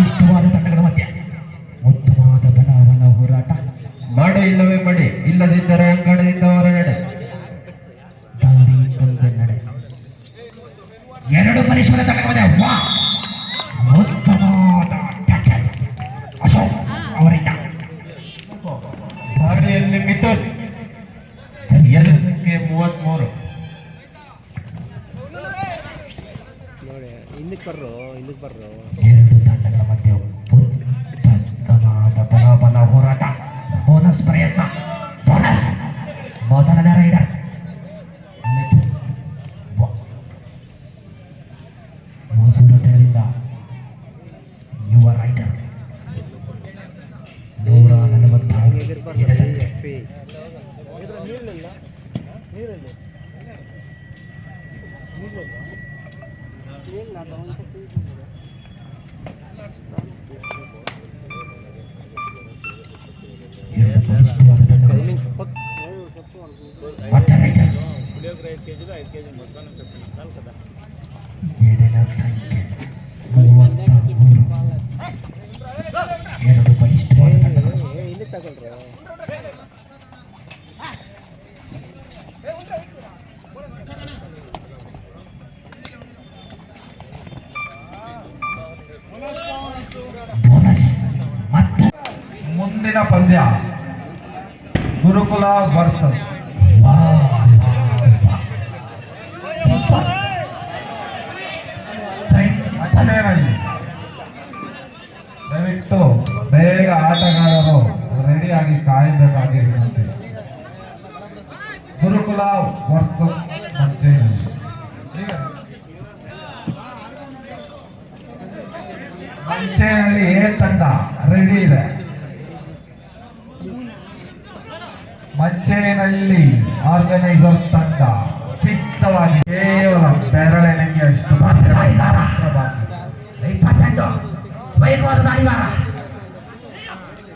ಇಷ್ಟವಾದ ತಂಡಗಳ ಮಧ್ಯ. ಉತ್ತಮವಾದ ಬಲವನ ಹೋರಾಟ. ಮಾಡಿ ಇಲ್ಲವೇ ಮಾಡಿ. ಇಲ್ಲದಿದ್ದರೆ ಅಂಗಡದಿಂದ ಹೊರಗಡೆ. ಎರಡು ಬಲಿಷ್ಠವಾದ ತಂಡಗಳಿದೆ ವಾ! ಉತ್ತಮವಾದ ಅಶೋಕ್ ಅವರಿಂದ. ಎರಡು ಹಿಂದಕ್ಕೆ ಬರ್ರು ಹಿಂದಕ್ಕೆ ಬರ್ರು. చెప్పి ఐదు కేజీ మొత్తాన్ని చెప్పింది కదా ಹಿಂದಕ್ಕೆ ತಗೊಳ್ರು ಬೋನಸ್ ಮತ್ತು ಮುಂದಿನ ಪಂದ್ಯ ಗುರುಕುಲ ವರ್ಸಸ್ ವಾ, ವಾ, ವಾ. ಸೂಪರ್. ಸೈಡ್ ಮತ್ತೇನಲ್ಲಿ ದಯವಿಟ್ಟು ಬೇಗ ಆಟಗಾರರು ರೆಡಿಯಾಗಿ ಕಾಯಬೇಕಾಗಿರುವಂತೆ ಗುರುಕುಲ ವರ್ಸಸ್ ಮತ್ತೇನಲ್ಲಿ ಮಂಚೇನಲ್ಲಿ ಎ ತಂಡ ರೆಡಿ ಇದೆ ಮಂಚೇನಲ್ಲಿ ಆರ್ಗನೈಸರ್ ತಂಡ ಸಿದ್ಧವಾಗಿ ಕೇವಲ ಬೆರಳೆಣಿಗೆ ಅಷ್ಟು ಮಾತ್ರ